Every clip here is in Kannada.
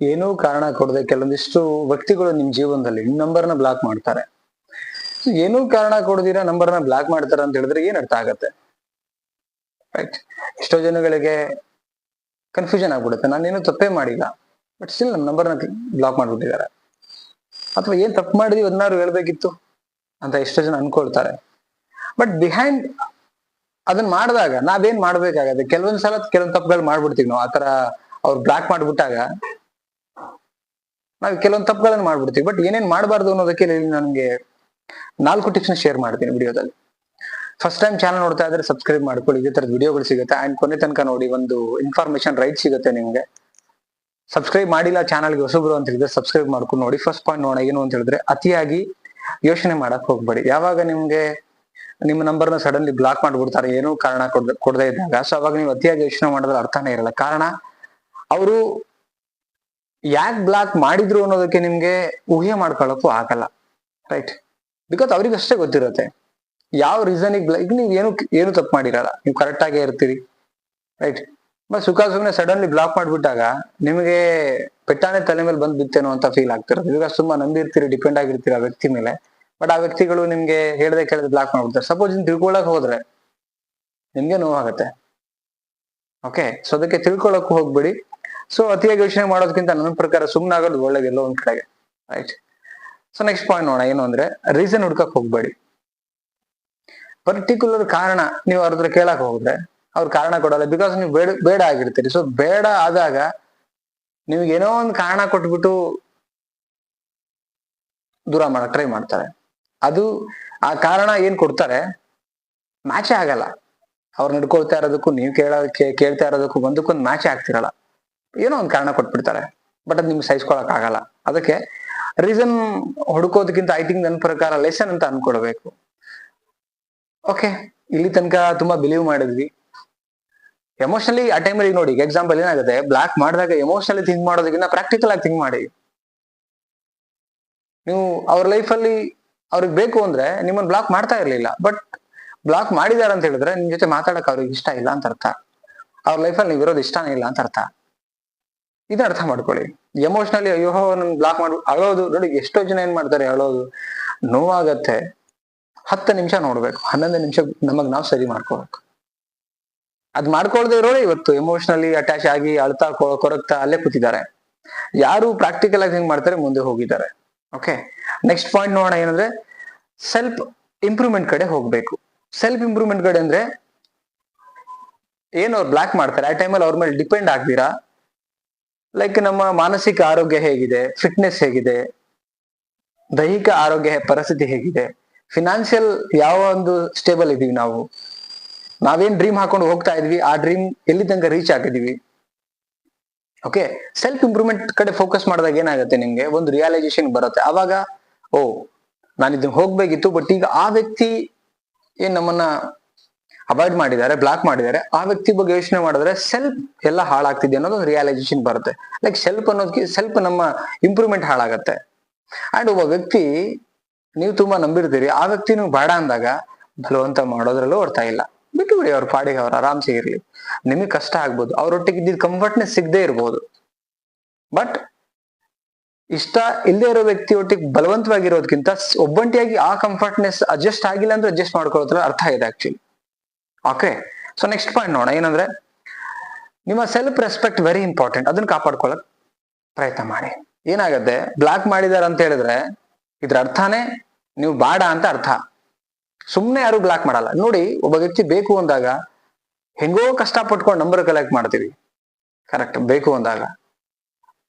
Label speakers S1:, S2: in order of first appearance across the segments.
S1: ಏನೂ ಕಾರಣ ಕೊಡದೆ ಕೆಲವೊಂದಿಷ್ಟು ವ್ಯಕ್ತಿಗಳು ನಿಮ್ ಜೀವನದಲ್ಲಿ ನಂಬರ್ನ ಬ್ಲಾಕ್ ಮಾಡ್ತಾರೆ. ಏನೂ ಕಾರಣ ನಂಬರ್ ನಂಬರ್ನ ಬ್ಲಾಕ್ ಮಾಡ್ತಾರೆ ಅಂತ ಹೇಳಿದ್ರೆ ಏನ್ ಅರ್ಥ ಆಗತ್ತೆ? ರೈಟ್ ಎಷ್ಟೋ ಜನಗಳಿಗೆ ಕನ್ಫ್ಯೂಷನ್ ಆಗ್ಬಿಡುತ್ತೆ. ನಾನೇನು ತಪ್ಪೇ ಮಾಡಿಲ್ಲ ಬಟ್ ಸ್ಟಿಲ್ ನಮ್ಮ ನಂಬರ್ನ ಬ್ಲಾಕ್ ಮಾಡ್ಬಿಟ್ಟಿದ್ದಾರೆ. ಅಥವಾ ಏನ್ ತಪ್ಪು ಮಾಡಿದೀವಿ ಅದನ್ನಾರು ಹೇಳ್ಬೇಕಿತ್ತು ಅಂತ ಎಷ್ಟೋ ಜನ ಅನ್ಕೊಳ್ತಾರೆ. ಬಟ್ ಬಿಹೈಂಡ್ ಅದನ್ನ ಮಾಡಿದಾಗ ನಾವೇನ್ ಮಾಡ್ಬೇಕಾಗತ್ತೆ? ಕೆಲವೊಂದ್ ಸಲ ಕೆಲವೊಂದ್ ತಪ್ಪುಗಳು ಮಾಡ್ಬಿಡ್ತೀವಿ ನಾವು. ಆತರ ಅವ್ರು ಬ್ಲಾಕ್ ಮಾಡ್ಬಿಟ್ಟಾಗ ನಾವು ಕೆಲವೊಂದು ತಪ್ಪುಗಳನ್ನು ಮಾಡ್ಬಿಡ್ತೀವಿ. ಬಟ್ ಏನೇನ್ ಮಾಡಬಾರ್ದು ಅನ್ನೋದಕ್ಕೆ ನನಗೆ ನಾಲ್ಕು ಟಿಪ್ಸ್ ಶೇರ್ ಮಾಡ್ತೀನಿ ವಿಡಿಯೋದಲ್ಲಿ. ಫಸ್ಟ್ ಟೈಮ್ ಚಾನಲ್ ನೋಡ್ತಾ ಇದ್ರೆ ಸಬ್ಸ್ಕ್ರೈಬ್ ಮಾಡ್ಕೊಳ್ಳಿ. ಇದೇ ತರದ ವಿಡಿಯೋಗಳು ಸಿಗುತ್ತೆ. ಆ್ಯಂಡ್ ಕೊನೆ ತನಕ ನೋಡಿ ಒಂದು ಇನ್ಫಾರ್ಮೇಶನ್ ರೈಟ್ ಸಿಗುತ್ತೆ ನಿಮ್ಗೆ. ಸಬ್ಸ್ಕ್ರೈಬ್ ಮಾಡಿಲ್ಲ ಚಾನಲ್ಗೆ ಹೊಸಬ್ರು ಅಂತ ಹೇಳಿದ್ರೆ ಸಬ್ಸ್ಕ್ರೈಬ್ ಮಾಡ್ಕೊಂಡು ನೋಡಿ. ಫಸ್ಟ್ ಪಾಯಿಂಟ್ ನೋಡೋಣ ಏನು ಅಂತ ಹೇಳಿದ್ರೆ ಅತಿಯಾಗಿ ಯೋಚನೆ ಮಾಡಕ್ ಹೋಗ್ಬೇಡಿ. ಯಾವಾಗ ನಿಮ್ಗೆ ನಿಮ್ಮ ನಂಬರ್ನ ಸಡನ್ಲಿ ಬ್ಲಾಕ್ ಮಾಡ್ಬಿಡ್ತಾರೆ, ಏನೂ ಕಾರಣ ಕೊಡ್ ಕೊಡದೇ ಇದ್ದಾಗ. ಸೊ ಅವಾಗ ನೀವು ಅತಿಯಾಗಿ ಯೋಚನೆ ಮಾಡಿದ್ರೆ ಅರ್ಥನೇ ಇರಲ್ಲ. ಕಾರಣ, ಅವರು ಯಾಕೆ ಬ್ಲಾಕ್ ಮಾಡಿದ್ರು ಅನ್ನೋದಕ್ಕೆ ನಿಮ್ಗೆ ಊಹೆ ಮಾಡ್ಕೊಳ್ಳೋಕ್ಕೂ ಆಗಲ್ಲ ರೈಟ್ ಬಿಕಾಸ್ ಅವ್ರಿಗೆ ಅಷ್ಟೇ ಗೊತ್ತಿರುತ್ತೆ. ಯಾವ ರೀಸನಿಗೆ ಈಗ ನೀವು ಏನು ಏನು ತಪ್ಪು ಮಾಡಿರಲ್ಲ, ನೀವು ಕರೆಕ್ಟ್ ಆಗೇ ಇರ್ತೀರಿ ರೈಟ್ ಬಟ್ ಸುಖ ಸುಮ್ಮನೆ ಸಡನ್ಲಿ ಬ್ಲಾಕ್ ಮಾಡ್ಬಿಟ್ಟಾಗ ನಿಮಗೆ ಪೆಟ್ಟಾನೆ ತಲೆ ಮೇಲೆ ಬಂದು ಬಿತ್ತೇನೋ ಅಂತ ಫೀಲ್ ಆಗ್ತಿರೋದು. ಬಿಕಾಸ್ ತುಂಬಾ ನಂಬಿರ್ತೀರಿ ಡಿಪೆಂಡ್ ಆಗಿರ್ತೀರಿ ಆ ವ್ಯಕ್ತಿ ಮೇಲೆ. ಬಟ್ ಆ ವ್ಯಕ್ತಿಗಳು ನಿಮ್ಗೆ ಹೇಳದೆ ಕೇಳದೆ ಬ್ಲಾಕ್ ಮಾಡ್ಬಿಡ್ತಾರೆ. ಸಪೋಸ್ ನೀವು ತಿಳ್ಕೊಳಕ್ ಹೋದ್ರೆ ನಿಮ್ಗೆ ನೋವಾಗತ್ತೆ. ಓಕೆ ಸೊ ಅದಕ್ಕೆ ತಿಳ್ಕೊಳಕ್ ಹೋಗ್ಬೇಡಿ. ಸೊ ಅತಿಯಾಗಿ ಯೋಚನೆ ಮಾಡೋದಕ್ಕಿಂತ ನನ್ನ ಪ್ರಕಾರ ಸುಮ್ಮನೆ ಆಗೋದು ಒಳ್ಳೇದು ಎಲ್ಲೋ ಒಂದ್ ಕಡೆಗೆ. ರೈಟ್ ಸೊ ನೆಕ್ಸ್ಟ್ ಪಾಯಿಂಟ್ ನೋಡೋಣ. ಏನು ಅಂದ್ರೆ ರೀಸನ್ ಹುಡ್ಕಕ್ ಹೋಗ್ಬೇಡಿ. ಪರ್ಟಿಕ್ಯುಲರ್ ಕಾರಣ ನೀವು ಅವ್ರ ಹತ್ರ ಕೇಳಕ್ ಹೋದ್ರೆ, ಅವ್ರ ಕಾರಣ ಕೊಡಲ್ಲ. ಬಿಕಾಸ್ ನೀವು ಬೇಡ ಬೇಡ ಆಗಿರ್ತೀರಿ. ಸೊ ಬೇಡ ಆದಾಗ ನಿಮ್ಗೆ ಏನೋ ಒಂದು ಕಾರಣ ಕೊಟ್ಬಿಟ್ಟು ದೂರ ಮಾಡಕ್ ಟ್ರೈ ಮಾಡ್ತಾರೆ. ಅದು ಆ ಕಾರಣ ಏನ್ ಕೊಡ್ತಾರೆ? ಮ್ಯಾಚೇ ಆಗಲ್ಲ. ಅವ್ರು ನಡ್ಕೊಳ್ತಾ ಇರೋದಕ್ಕೂ, ನೀವು ಕೇಳ ಕೇಳ್ತಾ ಇರೋದಕ್ಕೂ ಒಂದಕ್ಕೊಂದು ಮ್ಯಾಚ್ ಆಗ್ತಿರಲ್ಲ. ಏನೋ ಒಂದು ಕಾರಣ ಕೊಟ್ಬಿಡ್ತಾರೆ ಬಟ್ ಅದು ನಿಮ್ಗೆ ಸಹಿಸ್ಕೊಳಕ್ ಆಗಲ್ಲ. ಅದಕ್ಕೆ ರೀಸನ್ ಹುಡುಕೋದಕ್ಕಿಂತ ಐ ಥಿಂಕ್ ನನ್ನ ಪ್ರಕಾರ ಲೆಸನ್ ಅಂತ ಅನ್ಕೊಡ್ಬೇಕು ಓಕೆ ಇಲ್ಲಿ ತನಕ ತುಂಬಾ ಬಿಲೀವ್ ಮಾಡಿದ್ವಿ. ಎಮೋಷನಲಿ ಆ ಟೈಮಲ್ಲಿ ನೋಡಿ ಎಕ್ಸಾಂಪಲ್ ಏನಾಗುತ್ತೆ ಬ್ಲಾಕ್ ಮಾಡಿದಾಗ ಎಮೋಷನಲಿ ಥಿಂಕ್ ಮಾಡೋದಕ್ಕಿಂತ ಪ್ರಾಕ್ಟಿಕಲ್ ಆಗಿ ಥಿಂಕ್ ಮಾಡಿ. ನೀವು ಅವ್ರ ಲೈಫಲ್ಲಿ ಅವ್ರಿಗೆ ಬೇಕು ಅಂದ್ರೆ ನಿಮ್ಮನ್ನು ಬ್ಲಾಕ್ ಮಾಡ್ತಾ ಇರಲಿಲ್ಲ ಬಟ್ ಬ್ಲಾಕ್ ಮಾಡಿದಾರೆ ಅಂತ ಹೇಳಿದ್ರೆ ನಿಮ್ ಜೊತೆ ಮಾತಾಡಕ್ ಅವ್ರಿಗೆ ಇಷ್ಟ ಇಲ್ಲ ಅಂತ ಅರ್ಥ. ಅವ್ರ ಲೈಫಲ್ಲಿ ನೀವು ಇರೋದು ಇಷ್ಟನೇ ಇಲ್ಲ ಅಂತ ಅರ್ಥ. ಇದನ್ನ ಅರ್ಥ ಮಾಡ್ಕೊಳ್ಳಿ. ಎಮೋಷನಲಿ ಅಯ್ಯೋ ಬ್ಲಾಕ್ ಮಾಡಿ. ಅಳೋದು. ನೋಡಿ, ಎಷ್ಟೋ ಜನ ಏನ್ ಮಾಡ್ತಾರೆ, ಅಳೋದು. ನೋವಾಗತ್ತೆ. ಹತ್ತು ನಿಮಿಷ ನೋಡ್ಬೇಕು. ಹನ್ನೊಂದು ನಿಮಿಷ ನಮಗ್ ನಾವು ಸರಿ ಮಾಡ್ಕೋಬೇಕು. ಅದ್ ಮಾಡ್ಕೊಳ್ದೆ ಇರೋರೆ ಇವತ್ತು. ಎಮೋಷನಲಿ ಅಟ್ಯಾಚ್ ಆಗಿ, ಅಳ್ತಾ ಕೊರಗ್ತಾ ಅಲ್ಲೇ ಕೂತಿದ್ದಾರೆ. ಯಾರು ಪ್ರಾಕ್ಟಿಕಲ್ ಆಗಿ ಹೆಂಗ್ ಮಾಡ್ತಾರೆ, ಮುಂದೆ ಹೋಗಿದ್ದಾರೆ. ಓಕೆ ನೆಕ್ಸ್ಟ್ ಪಾಯಿಂಟ್ ನೋಡೋಣ ಏನಂದ್ರೆ ಸೆಲ್ಫ್ ಇಂಪ್ರೂವ್ಮೆಂಟ್ ಕಡೆ ಹೋಗ್ಬೇಕು. ಸೆಲ್ಫ್ ಇಂಪ್ರೂವ್ಮೆಂಟ್ ಕಡೆ ಅಂದ್ರೆ, ಏನು ಅವ್ರು ಬ್ಲಾಕ್ ಮಾಡ್ತಾರೆ. ಆ ಟೈಮಲ್ಲಿ ಅವ್ರ ಮೇಲೆ ಡಿಪೆಂಡ್ ಆಗ್ತೀರಾ? ಲೈಕ್ ನಮ್ಮ ಮಾನಸಿಕ ಆರೋಗ್ಯ ಹೇಗಿದೆ ಫಿಟ್ನೆಸ್ ಹೇಗಿದೆ, ದೈಹಿಕ ಆರೋಗ್ಯ ಪರಿಸ್ಥಿತಿ ಹೇಗಿದೆ ಫಿನಾನ್ಷಿಯಲ್ ಯಾವ ಒಂದು ಸ್ಟೇಬಲ್ ಇದೀವಿ ನಾವು? ನಾವೇನ್ ಡ್ರೀಮ್ ಹಾಕೊಂಡು ಹೋಗ್ತಾ ಇದ್ವಿ, ಆ ಡ್ರೀಮ್ ಎಲ್ಲಿ ತನಕ ರೀಚ್ ಆಗಿದೀವಿ? ಓಕೆ ಸೆಲ್ಫ್ ಇಂಪ್ರೂವ್ಮೆಂಟ್ ಕಡೆ ಫೋಕಸ್ ಮಾಡಿದಾಗ ಏನಾಗುತ್ತೆ ನಿಮ್ಗೆ? ಒಂದು ರಿಯಲೈಸೇಷನ್ ಬರುತ್ತೆ. ಅವಾಗ, ಓ ನಾನು ಇದನ್ನ ಹೋಗ್ಬೇಕಿತ್ತು ಬಟ್ ಈಗ ಆ ವ್ಯಕ್ತಿ ಏನ್ ನಮ್ಮನ್ನ ಅವಾಯ್ಡ್ ಮಾಡಿದ್ದಾರೆ ಬ್ಲಾಕ್ ಮಾಡಿದ್ದಾರೆ. ಆ ವ್ಯಕ್ತಿ ಬಗ್ಗೆ ಯೋಚನೆ ಮಾಡಿದ್ರೆ ಸೆಲ್ಫ್ ಎಲ್ಲ ಹಾಳಾಗ್ತಿದೆ ಅನ್ನೋದು ಒಂದು ರಿಯಲೈಸೇಷನ್ ಬರುತ್ತೆ. ಲೈಕ್ ಸೆಲ್ಫ್ ಅನ್ನೋದಕ್ಕೆ ಸೆಲ್ಫ್ ನಮ್ಮ ಇಂಪ್ರೂವ್ಮೆಂಟ್ ಹಾಳಾಗತ್ತೆ. ಅಂಡ್ ಒಬ್ಬ ವ್ಯಕ್ತಿ, ನೀವು ತುಂಬಾ ನಂಬಿರ್ತೀರಿ, ಆ ವ್ಯಕ್ತಿ ನೀವು ಬೇಡ ಅಂದಾಗ, ಬಲವಂತ ಮಾಡೋದ್ರಲ್ಲೂ ಅರ್ಥ ಇಲ್ಲ. ಬಿಟ್ಟು ಬಿಡಿ, ಅವ್ರ ಪಾಡಿಗೆ ಅವ್ರ ಆರಾಮ್ಸೆ ಇರ್ಲಿ. ನಿಮಗೆ ಕಷ್ಟ ಆಗ್ಬೋದು. ಅವ್ರೊಟ್ಟಿಗೆ ಇದ್ದಿದ್ ಕಂಫರ್ಟ್ನೆಸ್ ಸಿಗದೆ ಇರ್ಬೋದು. ಬಟ್ ಇಷ್ಟ ಇಲ್ಲದೆ ಇರೋ ವ್ಯಕ್ತಿ ಒಟ್ಟಿಗೆ ಬಲವಂತವಾಗಿರೋದಕ್ಕಿಂತ ಒಬ್ಬಂಟಿಯಾಗಿ ಆ ಕಂಫರ್ಟ್ನೆಸ್ ಅಡ್ಜಸ್ಟ್ ಆಗಿಲ್ಲ ಅಂದ್ರೆ ಅಡ್ಜಸ್ಟ್ ಮಾಡ್ಕೊಳ್ಳೋದ್ರ ಅರ್ಥ ಇದೆ actually okay so next point ನೋಡೋಣ. ಏನಂದ್ರೆ, ನಿಮ್ಮ ಸೆಲ್ಫ್ ರೆಸ್ಪೆಕ್ಟ್ ವೆರಿ ಇಂಪಾರ್ಟೆಂಟ್ ಅದನ್ನ ಕಾಪಾಡ್ಕೊಳಕ್ ಪ್ರಯತ್ನ ಮಾಡಿ. ಏನಾಗತ್ತೆ? ಬ್ಲಾಕ್ ಮಾಡಿದಾರ ಅಂತ ಹೇಳಿದ್ರೆ, ಇದ್ರ ಅರ್ಥನೇ ನೀವು ಬಾಡ ಅಂತ ಅರ್ಥ. ಸುಮ್ಮನೆ ಯಾರು ಬ್ಲಾಕ್ ಮಾಡಲ್ಲ. ನೋಡಿ, ಒಬ್ಬ ವ್ಯಕ್ತಿ ಬೇಕು ಅಂದಾಗ, ಹೆಂಗೋ ಕಷ್ಟ ಪಟ್ಕೊಂಡು ನಂಬರ್ ಕಲೆಕ್ಟ್ ಮಾಡ್ತೀವಿ. ಕರೆಕ್ಟ್ ಬೇಕು ಅಂದಾಗ.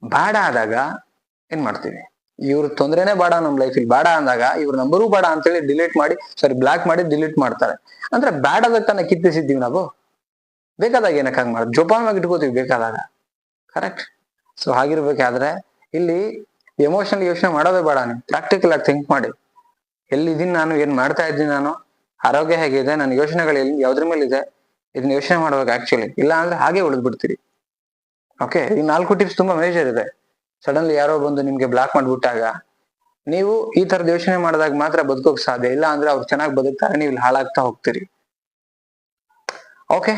S1: ಬಾಡ ಆದಾಗ ಏನ್ ಮಾಡ್ತೀವಿ? ಇವ್ರ ತೊಂದ್ರೆನೇ ಬೇಡ ನಮ್ ಲೈಫ್ ಇಲ್ಲಿ ಬೇಡ ಅಂದಾಗ ಇವ್ರ ನಂಬರು ಬೇಡ ಅಂತೇಳಿ ಡಿಲೀಟ್ ಮಾಡಿ ಸಾರಿ ಬ್ಲಾಕ್ ಮಾಡಿ ಡಿಲೀಟ್ ಮಾಡ್ತಾರೆ. ಅಂದ್ರೆ ಬ್ಯಾಡ್ ಆದಾಗ ತಾನೇ ಕಿತ್ತಿಸಿದ್ದೀವಿ ನಾವು. ಬೇಕಾದಾಗ ಏನಕ್ಕೆ ಹಂಗ್ ಮಾಡಿ ಜೋಪಾನವಾಗಿ ಇಟ್ಕೋತೀವಿ ಬೇಕಾದಾಗ. ಕರೆಕ್ಟ್ ಸೊ ಹಾಗಿರ್ಬೇಕಾದ್ರೆ ಇಲ್ಲಿ ಎಮೋಷನಲ್ ಯೋಚನೆ ಮಾಡೋದೇ ಬೇಡ ನೀವು. ಪ್ರಾಕ್ಟಿಕಲ್ ಆಗಿ ಥಿಂಕ್ ಮಾಡಿ. ಎಲ್ಲಿದ್ದೀನಿ ನಾನು? ಏನ್ ಮಾಡ್ತಾ ಇದ್ದೀನಿ ನಾನು? ಆರೋಗ್ಯ ಹೇಗಿದೆ? ನನ್ನ ಯೋಚನೆಗಳು ಎಲ್ಲಿ? ಯಾವ್ದ್ರ ಮೇಲೆ ಇದೆ ಇದನ್ನ ಯೋಚನೆ ಮಾಡ್ಬೇಕು ಆಕ್ಚುಲಿ ಇಲ್ಲ ಅಂದ್ರೆ ಹಾಗೆ ಉಳಿದ್ಬಿಡ್ತೀರಿ. ಓಕೆ ಈ ನಾಲ್ಕು ಟಿಪ್ಸ್ ತುಂಬಾ ಮೇಜರ್ ಇದೆ. ಸಡನ್ಲಿ ಯಾರೋ ಬಂದು ನಿಮ್ಗೆ ಬ್ಲಾಕ್ ಮಾಡ್ಬಿಟ್ಟಾಗ, ನೀವು ಈ ತರದ ಯೋಚನೆ ಮಾಡಿದಾಗ ಮಾತ್ರ ಬದುಕೋಕ್ ಸಾಧ್ಯ. ಇಲ್ಲ ಅಂದ್ರೆ ಅವ್ರು ಚೆನ್ನಾಗಿ ಬದುಕ್ತಾರೆ, ನೀವು ಇಲ್ಲಿ ಹಾಳಾಗ್ತಾ ಹೋಗ್ತೀರಿ. ಓಕೆ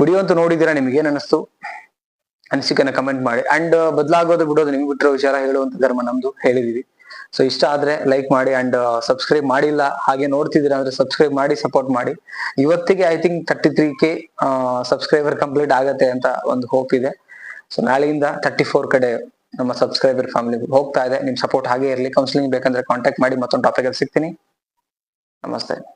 S1: ವಿಡಿಯೋ ಅಂತ ನೋಡಿದೀರ ನಿಮ್ಗೆ ಏನ್ ಅನಿಸ್ತು? ಅನಿಸಿಕೆನ ಕಮೆಂಟ್ ಮಾಡಿ. ಅಂಡ್ ಬದಲಾಗೋದು ಬಿಡೋದು ನಿಮ್ಗೆ ಬಿಟ್ಟಿರೋ ವಿಚಾರ ಹೇಳುವಂತ ಧರ್ಮ ನಮ್ದು ಹೇಳಿದೀವಿ. ಸೊ ಇಷ್ಟ ಆದ್ರೆ ಲೈಕ್ ಮಾಡಿ ಅಂಡ್ ಸಬ್ಸ್ಕ್ರೈಬ್ ಮಾಡಿಲ್ಲ, ಹಾಗೆ ನೋಡ್ತಿದ್ದೀರಾ ಅಂದ್ರೆ ಸಬ್ಸ್ಕ್ರೈಬ್ ಮಾಡಿ ಸಪೋರ್ಟ್ ಮಾಡಿ. ಇವತ್ತಿಗೆ I think thirty three K subscriber complete ಆಗತ್ತೆ ಅಂತ ಒಂದು ಹೋಪ್ ಇದೆ. ಸೊ ನಾಳೆಯಿಂದ ತರ್ಟಿ ಫೋರ್ ಕಡೆ ನಮ್ಮ ಸಬ್ಸ್ಕ್ರೈಬರ್ ಫ್ಯಾಮಿಲಿ ಹೋಗ್ತಾ ಇದೆ. ನಿಮ್ ಸಪೋರ್ಟ್ ಹಾಗೆ ಇರಲಿ. ಕೌನ್ಸಿಲಿಂಗ್ ಬೇಕಂದ್ರೆ ಕಾಂಟ್ಯಾಕ್ಟ್ ಮಾಡಿ ಮತ್ತೊಂದು ಟಾಪಿಕ್ ಅಲ್ಲಿ ಸಿಗ್ತೀನಿ. ನಮಸ್ತೆ.